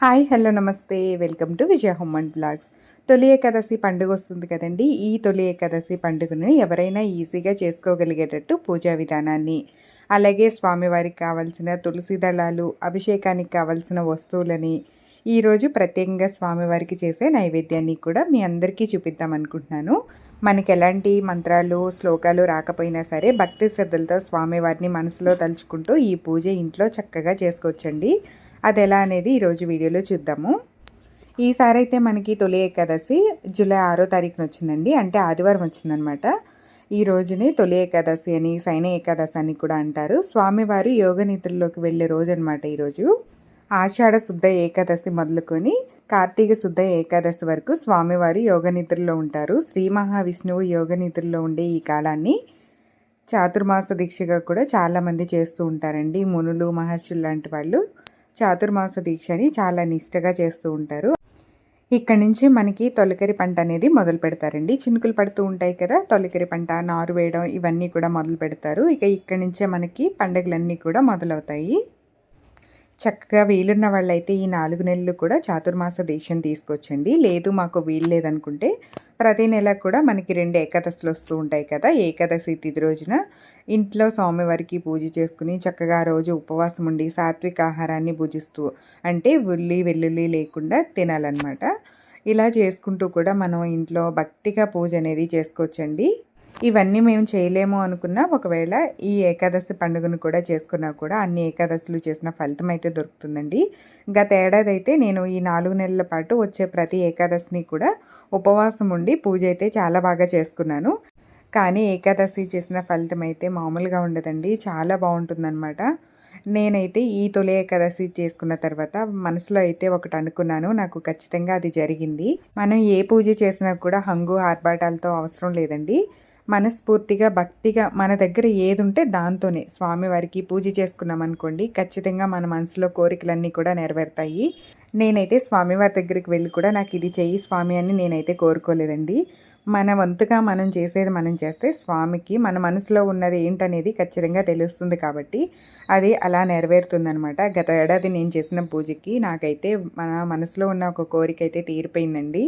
Hi hello నమస్తే. Welcome to Vijaya home and blogs. తొలి ఏకాదశి పండుగ వస్తుంది కదండి. ఈ తొలి ఏకాదశి పండుగను ఎవరైనా ఈజీగా చేసుకోగలిగేటట్టు పూజా విధానాన్ని అలాగే స్వామివారికి కావాల్సిన తులసి దళాలు అభిషేకానికి కావాల్సిన వస్తువులని ఈరోజు ప్రత్యేకంగా స్వామివారికి చేసే నైవేద్యాన్ని కూడా మీ అందరికీ చూపిద్దాం అనుకుంటున్నాను. మనకి ఎలాంటి మంత్రాలు శ్లోకాలు రాకపోయినా సరే భక్తి శ్రద్ధలతో స్వామివారిని మనసులో తలుచుకుంటూ ఈ పూజ ఇంట్లో చక్కగా చేసుకోవచ్చండి. అది ఎలా అనేది ఈరోజు వీడియోలో చూద్దాము. ఈసారి అయితే మనకి తొలి ఏకాదశి జూలై ఆరో తారీఖున వచ్చిందండి. అంటే ఆదివారం వచ్చిందనమాట. ఈ రోజుని తొలి ఏకాదశి అని సైన ఏకాదశి అని కూడా అంటారు. స్వామివారు యోగ నిద్రలోకి వెళ్ళే రోజు అనమాట ఈరోజు ఆషాఢ శుద్ధ ఏకాదశి మొదలుకొని కార్తీక శుద్ధ ఏకాదశి వరకు స్వామివారు యోగ నిద్రలో ఉంటారు. శ్రీ మహావిష్ణువు యోగ నిద్రలో ఉండే ఈ కాలాన్ని చాతుర్మాస దీక్షగా కూడా చాలామంది చేస్తూ ఉంటారండి. మునులు మహర్షులు లాంటి వాళ్ళు. చాతుర్మాస దీక్షని చాలా నిష్టగా చేస్తూ ఉంటారు. ఇక్కడ నుంచి మనకి తొలకరి పంట అనేది మొదలు పెడతారండి. చినుకులు పడుతూ ఉంటాయి కదా తొలకరి పంట నారు వేయడం ఇవన్నీ కూడా మొదలు పెడతారు. ఇక ఇక్కడ నుంచే మనకి పండుగలన్నీ కూడా మొదలవుతాయి. చక్కగా వీలున్న వాళ్ళైతే ఈ నాలుగు నెలలు కూడా చాతుర్మాస దీక్షను తీసుకొచ్చండి. లేదు మాకు వీలు లేదనుకుంటే ప్రతి నెల కూడా మనకి రెండు ఏకాదశులు వస్తూ ఉంటాయి కదా. ఏకాదశి తిథి రోజున ఇంట్లో స్వామివారికి పూజ చేసుకుని చక్కగా రోజు ఉపవాసం ఉండి సాత్విక ఆహారాన్ని భుజిస్తూ అంటే ఉల్లి వెల్లుల్లి లేకుండా తినాలన్నమాట. ఇలా చేసుకుంటూ కూడా మనం ఇంట్లో భక్తిగా పూజ అనేది చేసుకోవచ్చండి. ఇవన్నీ మేము చేయలేము అనుకున్నా ఒకవేళ ఈ ఏకాదశి పండుగను కూడా చేసుకున్నా కూడా అన్ని ఏకాదశులు చేసిన ఫలితం అయితే దొరుకుతుందండి. గత ఏడాది అయితే నేను ఈ నాలుగు నెలల పాటు వచ్చే ప్రతి ఏకాదశిని కూడా ఉపవాసం ఉండి పూజ అయితే చాలా బాగా చేసుకున్నాను. కానీ ఏకాదశి చేసిన ఫలితం అయితే మామూలుగా ఉండదండి చాలా బాగుంటుందన్నమాట. నేనైతే ఈ తొలి ఏకాదశి చేసుకున్న తర్వాత మనసులో అయితే ఒకటి అనుకున్నాను నాకు ఖచ్చితంగా అది జరిగింది. మనం ఏ పూజ చేసినా కూడా హంగు ఆర్భాటాలతో అవసరం లేదండి. మనస్ఫూర్తిగా భక్తిగా మన దగ్గర ఏది ఉంటే దాంతోనే స్వామివారికి పూజ చేసుకున్నాం అనుకోండి ఖచ్చితంగా మన మనసులో కోరికలన్నీ కూడా నెరవేరుతాయి. నేనైతే స్వామివారి దగ్గరికి వెళ్ళి కూడా నాకు ఇది చెయ్యి స్వామి అని నేనైతే కోరుకోలేదండి. మన వంతుగా మనం చేసేది మనం చేస్తే స్వామికి మన మనసులో ఉన్నది ఏంటనేది ఖచ్చితంగా తెలుస్తుంది కాబట్టి అది అలా నెరవేరుతుందనమాట గత ఏడాది నేను చేసిన పూజకి నాకైతే మన మనసులో ఉన్న ఒక కోరిక అయితే తీరిపోయిందండి.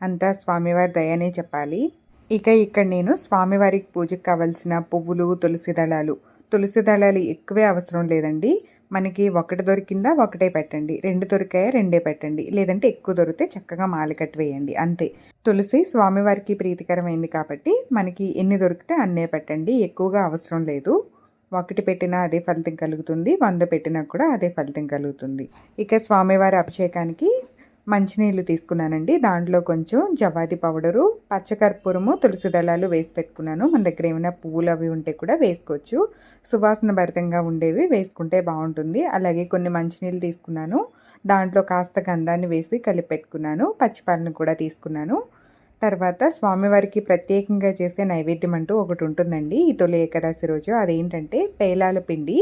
అంతా స్వామివారి దయనే చెప్పాలి. ఇక ఇక్కడ నేను స్వామివారికి పూజకు కావలసిన పువ్వులు తులసి దళాలు. తులసి దళాలు ఎక్కువే అవసరం లేదండి. మనకి ఒకటి దొరికిందా ఒకటే పెట్టండి. రెండు దొరికాయా రెండే పెట్టండి. లేదంటే ఎక్కువ దొరికితే చక్కగా మాలకట్టు వేయండి. అంతే. తులసి స్వామివారికి ప్రీతికరమైంది కాబట్టి మనకి ఎన్ని దొరికితే అన్నే పెట్టండి. ఎక్కువగా అవసరం లేదు. ఒకటి పెట్టినా అదే ఫలితం కలుగుతుంది. వంద పెట్టినా కూడా అదే ఫలితం కలుగుతుంది. ఇక స్వామివారి అభిషేకానికి మంచినీళ్ళు తీసుకున్నానండి. దాంట్లో కొంచెం జవాది పౌడరు పచ్చకర్పూరము తులసి దళాలు వేసి పెట్టుకున్నాను. మన దగ్గర ఏమైనా పువ్వులు అవి ఉంటే కూడా వేసుకోవచ్చు. సువాసన భరితంగా ఉండేవి వేసుకుంటే బాగుంటుంది. అలాగే కొన్ని మంచినీళ్ళు తీసుకున్నాను. దాంట్లో కాస్త గంధాన్ని వేసి కలిపి పెట్టుకున్నాను. పచ్చిపాలను కూడా తీసుకున్నాను. తర్వాత స్వామివారికి ప్రత్యేకంగా చేసే నైవేద్యం అంటూ ఒకటి ఉంటుందండి. ఈ తొలి ఏకాదశి రోజు. అదేంటంటే పేలాల పిండి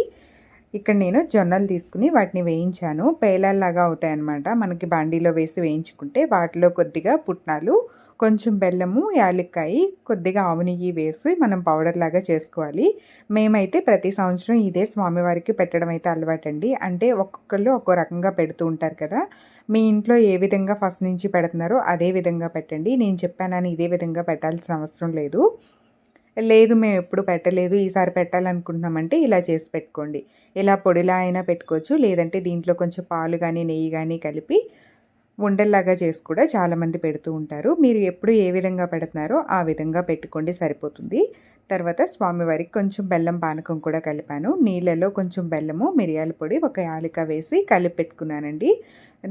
ఇక్కడ నేను జొన్నలు తీసుకుని వాటిని వేయించాను. పేలాల్లాగా అవుతాయి అన్నమాట మనకి బాండీలో వేసి వేయించుకుంటే వాటిలో కొద్దిగా పుట్నాలు కొంచెం బెల్లము యాలక్కాయి కొద్దిగా ఆవు నెయ్యి వేసి మనం పౌడర్ లాగా చేసుకోవాలి. మేమైతే ప్రతి సంవత్సరం ఇదే స్వామివారికి పెట్టడం అయితే అలవాటండి. అంటే ఒక్కొక్కళ్ళు ఒక్కో రకంగా పెడుతూ ఉంటారు కదా. మీ ఇంట్లో ఏ విధంగా ఫస్ట్ నుంచి పెడుతున్నారో అదే విధంగా పెట్టండి. నేను చెప్పానని ఇదే విధంగా పెట్టాల్సిన అవసరం లేదు. లేదు మేము ఎప్పుడు పెట్టలేదు ఈసారి పెట్టాలనుకుంటున్నామంటే ఇలా చేసి పెట్టుకోండి. ఇలా పొడిలా అయినా పెట్టుకోవచ్చు లేదంటే దీంట్లో కొంచెం పాలు కానీ నెయ్యి కానీ కలిపి ఉండల్లాగా చేసి కూడా చాలామంది పెడుతూ ఉంటారు. మీరు ఎప్పుడు ఏ విధంగా పెడుతున్నారో ఆ విధంగా పెట్టుకోండి సరిపోతుంది. తర్వాత స్వామివారికి కొంచెం బెల్లం పానకం కూడా కలిపాను. నీళ్ళలో కొంచెం బెల్లము మిరియాల పొడి ఒక యాలిక వేసి కలిపి పెట్టుకున్నానండి.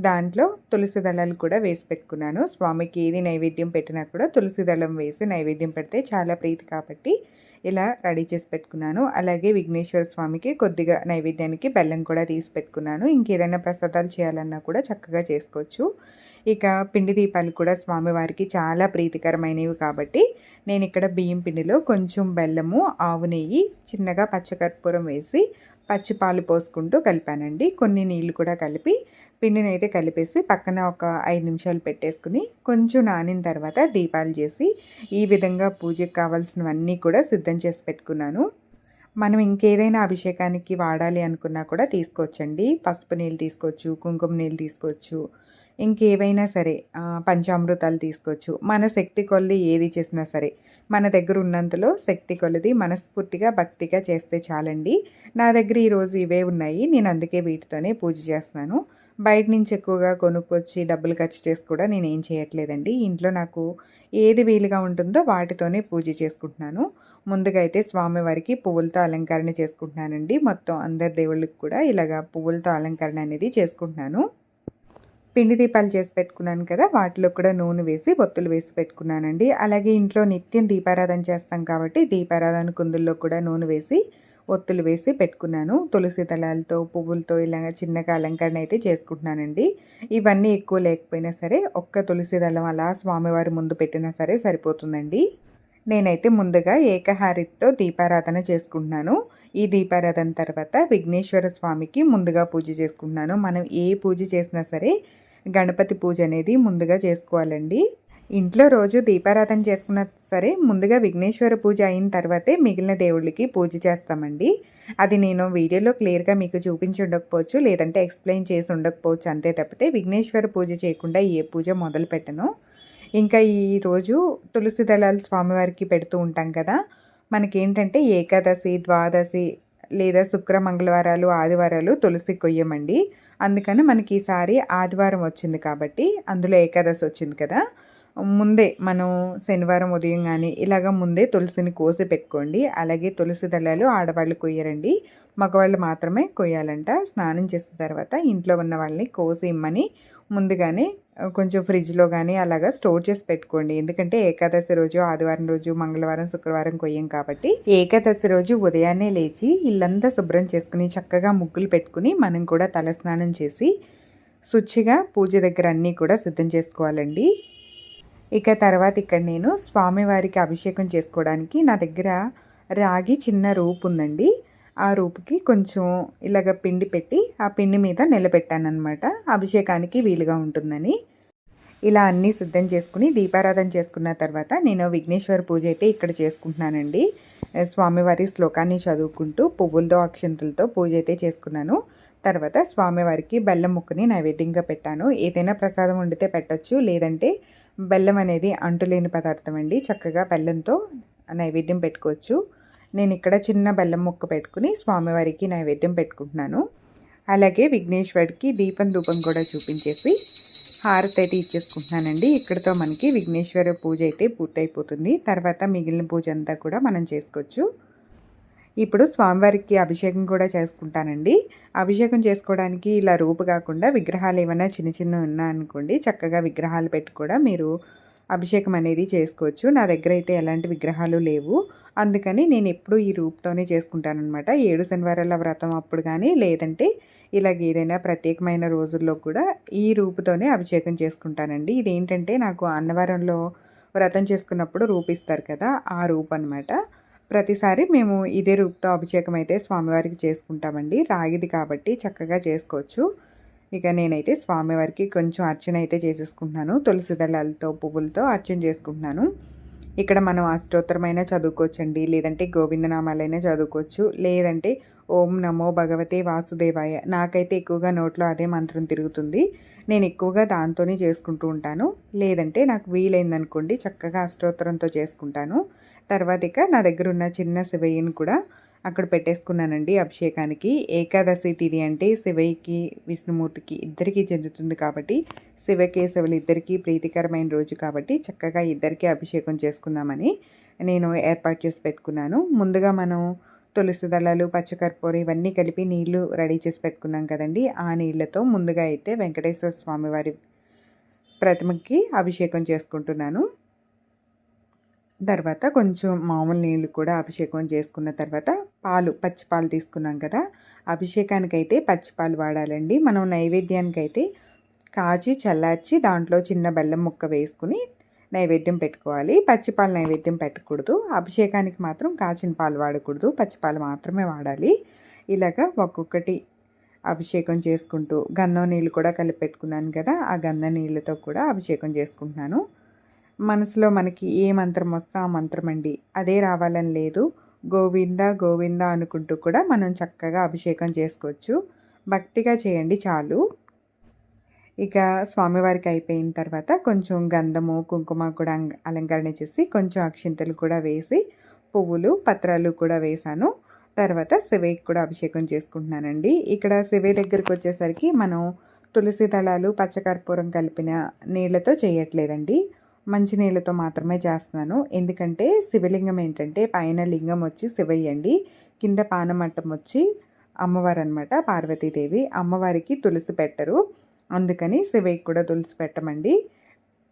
దాంట్లో తులసి దళాలు కూడా వేసి పెట్టుకున్నాను. స్వామికి ఏది నైవేద్యం పెట్టినా కూడా తులసి దళం వేసి నైవేద్యం పెడితే చాలా ప్రీతి కాబట్టి ఇలా రెడీ చేసి పెట్టుకున్నాను. అలాగే విఘ్నేశ్వర స్వామికి కొద్దిగా నైవేద్యానికి బెల్లం కూడా తీసి పెట్టుకున్నాను. ఇంకేదైనా ప్రసాదాలు చేయాలన్నా కూడా చక్కగా చేసుకోవచ్చు. ఇక పిండి దీపాలు కూడా స్వామివారికి చాలా ప్రీతికరమైనవి కాబట్టి నేను ఇక్కడ బియ్యం పిండిలో కొంచెం బెల్లము ఆవు నెయ్యి చిన్నగా పచ్చకర్పూరం వేసి పచ్చి పాలు పోసుకుంటూ కలిపానండి. కొన్ని నీళ్ళు కూడా కలిపి పిండిని అయితే కలిపేసి పక్కన ఒక ఐదు నిమిషాలు పెట్టేసుకుని కొంచెం నానిన తర్వాత దీపాలు చేసి ఈ విధంగా పూజకు కావాల్సినవన్నీ కూడా సిద్ధం చేసి పెట్టుకున్నాను. మనం ఇంకేదైనా అభిషేకానికి వాడాలి అనుకున్నా కూడా తీసుకోవచ్చండి. పసుపు నీళ్ళు తీసుకోవచ్చు కుంకుమ నీళ్ళు తీసుకోవచ్చు ఇంకేవైనా సరే పంచామృతాలు తీసుకోవచ్చు. మన శక్తి కొలది ఏది చేసినా సరే మన దగ్గర ఉన్నంతలో శక్తి కొలది మనస్ఫూర్తిగా భక్తిగా చేస్తే చాలండి. నా దగ్గర ఈరోజు ఇవే ఉన్నాయి. నేను అందుకే వీటితోనే పూజ చేస్తున్నాను. బయట నుంచి ఎక్కువగా కొనుక్కొచ్చి డబ్బులు ఖర్చు చేసి కూడా నేను ఏం చేయట్లేదండి. ఇంట్లో నాకు ఏది వీలుగా ఉంటుందో వాటితోనే పూజ చేసుకుంటున్నాను. ముందుగా అయితే స్వామివారికి పువ్వులతో అలంకరణ చేసుకుంటున్నానండి. మొత్తం అందరి దేవుళ్ళకి కూడా ఇలాగా పువ్వులతో అలంకరణ అనేది చేసుకుంటున్నాను. పిండి దీపాలు చేసి పెట్టుకున్నాను కదా వాటిలో కూడా నూనె వేసి బొత్తులు వేసి పెట్టుకున్నానండి. అలాగే ఇంట్లో నిత్యం దీపారాధన చేస్తాం కాబట్టి దీపారాధన కుందుల్లో కూడా నూనె వేసి ఒత్తులు వేసి పెట్టుకున్నాను. తులసి దళాలతో పువ్వులతో ఇలాగ చిన్నగా అలంకరణ అయితే చేసుకుంటున్నానండి. ఇవన్నీ ఎక్కువ లేకపోయినా సరే ఒక్క తులసి దళం అలా స్వామివారి ముందు పెట్టినా సరే సరిపోతుందండి. నేనైతే ముందుగా ఏకహారితో దీపారాధన చేసుకుంటున్నాను. ఈ దీపారాధన తర్వాత విఘ్నేశ్వర స్వామికి ముందుగా పూజ చేసుకుంటున్నాను. మనం ఏ పూజ చేసినా సరే గణపతి పూజ అనేది ముందుగా చేసుకోవాలండి. ఇంట్లో రోజు దీపారాధన చేసుకున్న సరే ముందుగా విఘ్నేశ్వర పూజ అయిన తర్వాతే మిగిలిన దేవుళ్ళకి పూజ చేస్తామండి. అది నేను వీడియోలో క్లియర్గా మీకు చూపించి ఉండకపోవచ్చు లేదంటే ఎక్స్ప్లెయిన్ చేసి ఉండకపోవచ్చు. అంతే తప్పితే విఘ్నేశ్వర పూజ చేయకుండా ఏ పూజ మొదలు పెట్టను ఇంకా ఈరోజు తులసి దళాలు స్వామివారికి పెడుతూ ఉంటాం కదా. మనకేంటంటే ఏకాదశి ద్వాదశి లేదా శుక్ర మంగళవారాలు ఆదివారాలు తులసి కొయ్యమండి. అందుకని మనకి ఈసారి ఆదివారం వచ్చింది కాబట్టి అందులో ఏకాదశి వచ్చింది కదా. ముందే మనం శనివారం ఉదయం కానీ ఇలాగ ముందే తులసిని కోసి పెట్టుకోండి. అలాగే తులసి దళాలు ఆడవాళ్ళు కొయ్యరండి. మగవాళ్ళు మాత్రమే కొయ్యాలంట. స్నానం చేసిన తర్వాత ఇంట్లో ఉన్న వాళ్ళని కోసి ఇమ్మని ముందుగానే కొంచెం ఫ్రిడ్జ్లో కానీ అలాగా స్టోర్ చేసి పెట్టుకోండి. ఎందుకంటే ఏకాదశి రోజు ఆదివారం రోజు మంగళవారం శుక్రవారం కొయ్యం కాబట్టి ఏకాదశి రోజు ఉదయాన్నే లేచి ఇల్లంతా శుభ్రం చేసుకుని చక్కగా ముగ్గులు పెట్టుకుని మనం కూడా తలస్నానం చేసి శుచిగా పూజ దగ్గర అన్నీ కూడా సిద్ధం చేసుకోవాలండి. ఇక తర్వాత ఇక్కడ నేను స్వామివారికి అభిషేకం చేసుకోవడానికి నా దగ్గర రాగి చిన్న రూపు ఉందండి ఆ రూపుకి కొంచెం ఇలాగ పిండి పెట్టి ఆ పిండి మీద నిలబెట్టానమాట అభిషేకానికి వీలుగా ఉంటుందని. ఇలా అన్నీ సిద్ధం చేసుకుని దీపారాధన చేసుకున్న తర్వాత నేను విఘ్నేశ్వర పూజ అయితే ఇక్కడ చేసుకుంటున్నానండి. స్వామివారి శ్లోకాన్ని చదువుకుంటూ పువ్వులతో అక్షంతులతో పూజ అయితే చేసుకున్నాను. తర్వాత స్వామివారికి బెల్లం ముక్కని నైవేద్యంగా పెట్టాను. ఏదైనా ప్రసాదం వండితే పెట్టచ్చు లేదంటే బెల్లం అనేది అంటులేని పదార్థం అండి. చక్కగా బెల్లంతో నైవేద్యం పెట్టుకోవచ్చు. నేను ఇక్కడ చిన్న బెల్లం ముక్క పెట్టుకుని స్వామివారికి నైవేద్యం పెట్టుకుంటున్నాను. అలాగే విఘ్నేశ్వరుడికి దీపం ధూపం కూడా చూపించేసి హారతి అయితే ఇచ్చేసుకుంటున్నానండి. ఇక్కడతో మనకి విఘ్నేశ్వర పూజ అయితే పూర్తయిపోతుంది. తర్వాత మిగిలిన పూజ అంతా కూడా మనం చేసుకోవచ్చు. ఇప్పుడు స్వామివారికి అభిషేకం కూడా చేసుకుంటానండి. అభిషేకం చేసుకోవడానికి ఇలా రూపు కాకుండా విగ్రహాలు ఏమైనా చిన్న చిన్న ఉన్నాయనుకోండి చక్కగా విగ్రహాలు పెట్టి కూడా మీరు అభిషేకం అనేది చేసుకోవచ్చు. నా దగ్గర అయితే ఎలాంటి విగ్రహాలు లేవు. అందుకని నేను ఎప్పుడు ఈ రూప్తోనే చేసుకుంటానమాట ఏడు శనివారాల వ్రతం అప్పుడు కానీ లేదంటే ఇలాగ ఏదైనా ప్రత్యేకమైన రోజుల్లో కూడా ఈ రూపుతోనే అభిషేకం చేసుకుంటానండి. ఇదేంటంటే నాకు అన్నవరంలో వ్రతం చేసుకున్నప్పుడు రూపిస్తారు కదా ఆ రూపు అనమాట ప్రతిసారి మేము ఇదే రూపుతో అభిషేకం అయితే స్వామివారికి చేసుకుంటామండి. రాగిది కాబట్టి చక్కగా చేసుకోవచ్చు. ఇక నేనైతే స్వామివారికి కొంచెం అర్చన అయితే చేసేసుకుంటున్నాను. తులసి దళాలతో పువ్వులతో అర్చన చేసుకుంటున్నాను. ఇక్కడ మనం అష్టోత్తరమైనా చదువుకోవచ్చండి. లేదంటే గోవిందనామాలైనా చదువుకోవచ్చు. లేదంటే ఓం నమో భగవతే వాసుదేవాయ. నాకైతే ఎక్కువగా నోట్లో అదే మంత్రం తిరుగుతుంది. నేను ఎక్కువగా దాంతోనే చేసుకుంటూ ఉంటాను. లేదంటే నాకు వీలైందనుకోండి చక్కగా అష్టోత్తరంతో చేసుకుంటాను. తర్వాత ఇక నా దగ్గర ఉన్న చిన్న శివయ్యను కూడా అక్కడ పెట్టేసుకున్నానండి అభిషేకానికి. ఏకాదశి తిథి అంటే శివయ్యకి విష్ణుమూర్తికి ఇద్దరికీ చెందుతుంది కాబట్టి శివకేశవులు ఇద్దరికీ ప్రీతికరమైన రోజు కాబట్టి చక్కగా ఇద్దరికీ అభిషేకం చేసుకుందామని నేను ఏర్పాటు చేసి పెట్టుకున్నాను. ముందుగా మనం తులసి దళాలు పచ్చకర్పూరి ఇవన్నీ కలిపి నీళ్ళు రెడీ చేసి పెట్టుకున్నాం కదండి. ఆ నీళ్ళతో ముందుగా అయితే వెంకటేశ్వర స్వామివారి ప్రతిమకి అభిషేకం చేసుకుంటున్నాను. తర్వాత కొంచెం మామూలు నీళ్ళు కూడా అభిషేకం చేసుకున్న తర్వాత పాలు పచ్చిపాలు తీసుకున్నాం కదా. అభిషేకానికి అయితే వాడాలండి. మనం నైవేద్యానికి అయితే కాచి చల్లార్చి దాంట్లో చిన్న బెల్లం ముక్క వేసుకుని నైవేద్యం పెట్టుకోవాలి. పచ్చిపాలు నైవేద్యం పెట్టకూడదు. అభిషేకానికి మాత్రం కాచిన పాలు వాడకూడదు. పచ్చిపాలు మాత్రమే వాడాలి. ఇలాగ ఒక్కొక్కటి అభిషేకం చేసుకుంటూ గంధం నీళ్ళు కూడా కలిపి పెట్టుకున్నాను కదా. ఆ గంధం నీళ్ళతో కూడా అభిషేకం చేసుకుంటున్నాను. మనసులో మనకి ఏ మంత్రం వస్తే ఆ మంత్రం అండి అదే రావాలని లేదు. గోవింద గోవింద అనుకుంటూ కూడా మనం చక్కగా అభిషేకం చేసుకోవచ్చు. భక్తిగా చేయండి చాలు. ఇక స్వామివారికి అయిపోయిన తర్వాత కొంచెం గంధము కుంకుమ కూడా అలంకరణ చేసి కొంచెం అక్షింతలు కూడా వేసి పువ్వులు పత్రాలు కూడా వేశాను. తర్వాత శివయ్యకి కూడా అభిషేకం చేసుకుంటున్నానండి. ఇక్కడ శివయ్య దగ్గరికి వచ్చేసరికి మనం తులసి దళాలు పచ్చకర్పూరం కలిపిన నీళ్ళతో చేయట్లేదండి. మంచి నీళ్ళతో మాత్రమే చేస్తున్నాను. ఎందుకంటే శివలింగం ఏంటంటే పైన లింగం వచ్చి శివయ్య అండి కింద పానమట్టం వచ్చి అమ్మవారు అనమాట పార్వతీదేవి. అమ్మవారికి తులసి పెట్టరు. అందుకని శివయ్యకి కూడా తులసి పెట్టమండి.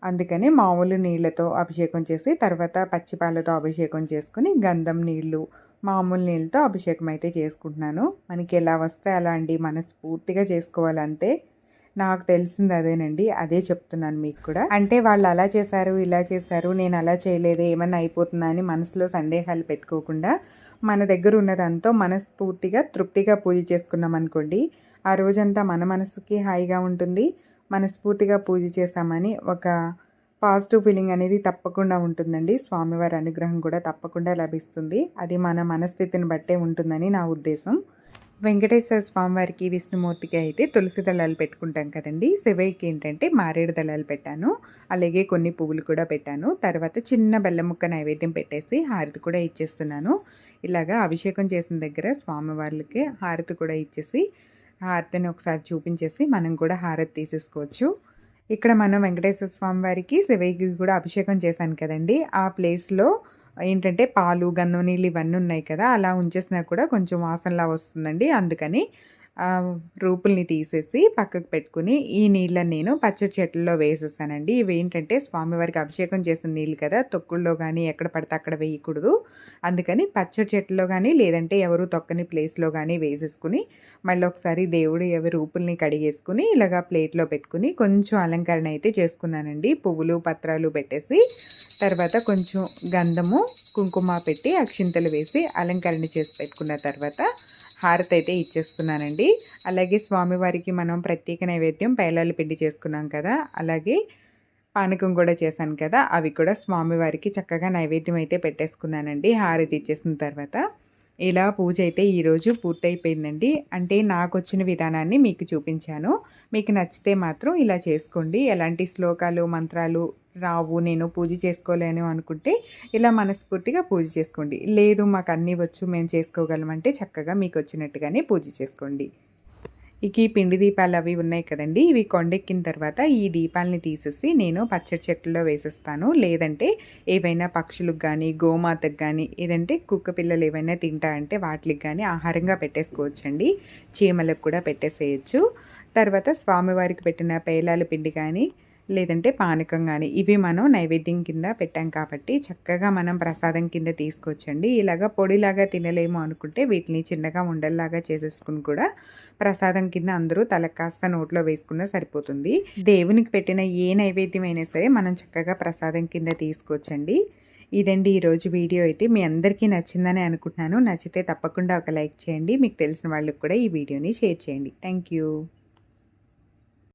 అందుకని మామూలు నీళ్ళతో అభిషేకం చేసి తర్వాత పచ్చిపాలతో అభిషేకం చేసుకుని గంధం నీళ్ళు మామూలు నీళ్ళతో అభిషేకం అయితే చేసుకుంటున్నాను. మనకి ఎలా వస్తే అలా అండి. మనస్ఫూర్తిగా చేసుకోవాలంతే. నాకు తెలిసింది అదేనండి. అదే చెప్తున్నాను మీకు కూడా. అంటే వాళ్ళు అలా చేశారు ఇలా చేశారు నేను అలా చేయలేదు ఏమన్నా అయిపోతుందా అని మనసులో సందేహాలు పెట్టుకోకుండా మన దగ్గర ఉన్నదంతా మనస్ఫూర్తిగా తృప్తిగా పూజ చేసుకున్నాం అనుకోండి ఆ రోజంతా మన మనసుకి హాయిగా ఉంటుంది. మనస్ఫూర్తిగా పూజ చేశామని ఒక పాజిటివ్ ఫీలింగ్ అనేది తప్పకుండా ఉంటుందండి. స్వామివారి అనుగ్రహం కూడా తప్పకుండా లభిస్తుంది. అది మన మనస్థితిని బట్టే ఉంటుందని నా ఉద్దేశం. వెంకటేశ్వర స్వామివారికి విష్ణుమూర్తికి అయితే తులసి దళాలు పెట్టుకుంటాం కదండి. శివయ్యకి ఏంటంటే మారేడు దళాలు పెట్టాను. అలాగే కొన్ని పువ్వులు కూడా పెట్టాను. తర్వాత చిన్న బెల్లం ముక్క నైవేద్యం పెట్టేసి హారతి కూడా ఇచ్చేస్తున్నాను. ఇలాగా అభిషేకం చేసిన దగ్గర స్వామివార్లకి హారతి కూడా ఇచ్చేసి హారతిని ఒకసారి చూపించేసి మనం కూడా హారతి తీసేసుకోవచ్చు. ఇక్కడ మనం వెంకటేశ్వర స్వామి వారికి శివయ్యకి కూడా అభిషేకం చేశాను కదండి. ఆ ప్లేస్లో ఏంటంటే పాలు గంధం నీళ్ళు ఇవన్నీ ఉన్నాయి కదా అలా ఉంచేసినా కూడా కొంచెం వాసనలా వస్తుందండి. అందుకని రూపుల్ని తీసేసి పక్కకు పెట్టుకుని ఈ నీళ్ళని నేను పచ్చడి చెట్లలో వేసేసానండి. ఇవి ఏంటంటే స్వామివారికి అభిషేకం చేసిన నీళ్ళు కదా తొక్కుల్లో కానీ ఎక్కడ పడితే అక్కడ వేయకూడదు. అందుకని పచ్చడి చెట్లలో కానీ లేదంటే ఎవరు తొక్కని ప్లేస్లో కానీ వేసేసుకుని మళ్ళీ ఒకసారి దేవుడు ఎవరి రూపుల్ని కడిగేసుకుని ఇలాగా ప్లేట్లో పెట్టుకుని కొంచెం అలంకరణ అయితే చేసుకున్నానండి. పువ్వులు పత్రాలు పెట్టేసి తర్వాత కొంచెం గంధము కుంకుమ పెట్టి అక్షింతలు వేసి అలంకరణ చేసి పెట్టుకున్న తర్వాత హారతి అయితే ఇచ్చేస్తున్నానండి. అలాగే స్వామివారికి మనం ప్రత్యేక నైవేద్యం పైలాలు పిండి చేసుకున్నాం కదా అలాగే పానకం కూడా చేశాను కదా అవి కూడా స్వామివారికి చక్కగా నైవేద్యం అయితే పెట్టేసుకున్నానండి. హారతి ఇచ్చేసిన తర్వాత ఇలా పూజ అయితే ఈరోజు పూర్తయిపోయిందండి. అంటే నాకు వచ్చిన విధానాన్ని మీకు చూపించాను. మీకు నచ్చితే మాత్రం ఇలా చేసుకోండి. ఎలాంటి శ్లోకాలు మంత్రాలు రావు నేను పూజ చేసుకోలేను అనుకుంటే ఇలా మనస్ఫూర్తిగా పూజ చేసుకోండి. లేదు మాకు అన్నీ వచ్చు మేము చేసుకోగలమంటే చక్కగా మీకు వచ్చినట్టుగానే పూజ చేసుకోండి. ఇక ఈ పిండి దీపాలు అవి ఉన్నాయి కదండి ఇవి కొండెక్కిన తర్వాత ఈ దీపాలని తీసేసి నేను పచ్చడి చెట్లలో వేసేస్తాను. లేదంటే ఏవైనా పక్షులకు కానీ గోమాతకు కానీ ఏదంటే కుక్క పిల్లలు ఏవైనా తింటా అంటే వాటికి కానీ ఆహారంగా పెట్టేసుకోవచ్చండి. చీమలకు కూడా పెట్టేసేయచ్చు. తర్వాత స్వామివారికి పెట్టిన పేలాల పిండి కానీ లేదంటే పానకం కానీ ఇవి మనం నైవేద్యం కింద పెట్టాం కాబట్టి చక్కగా మనం ప్రసాదం కింద తీసుకొచ్చండి. ఇలాగ పొడిలాగా తినలేము అనుకుంటే వీటిని చిన్నగా ఉండల్లాగా చేసేసుకుని కూడా ప్రసాదం కింద అందరూ తల కాస్త నోట్లో వేసుకున్నా సరిపోతుంది. దేవునికి పెట్టిన ఏ నైవేద్యం అయినా సరే మనం చక్కగా ప్రసాదం కింద తీసుకోవచ్చండి ఇదండి ఈరోజు వీడియో అయితే. మీ అందరికీ నచ్చిందని అనుకుంటున్నాను. నచ్చితే తప్పకుండా ఒక లైక్ చేయండి. మీకు తెలిసిన వాళ్ళకి కూడా ఈ వీడియోని షేర్ చేయండి. Thank you.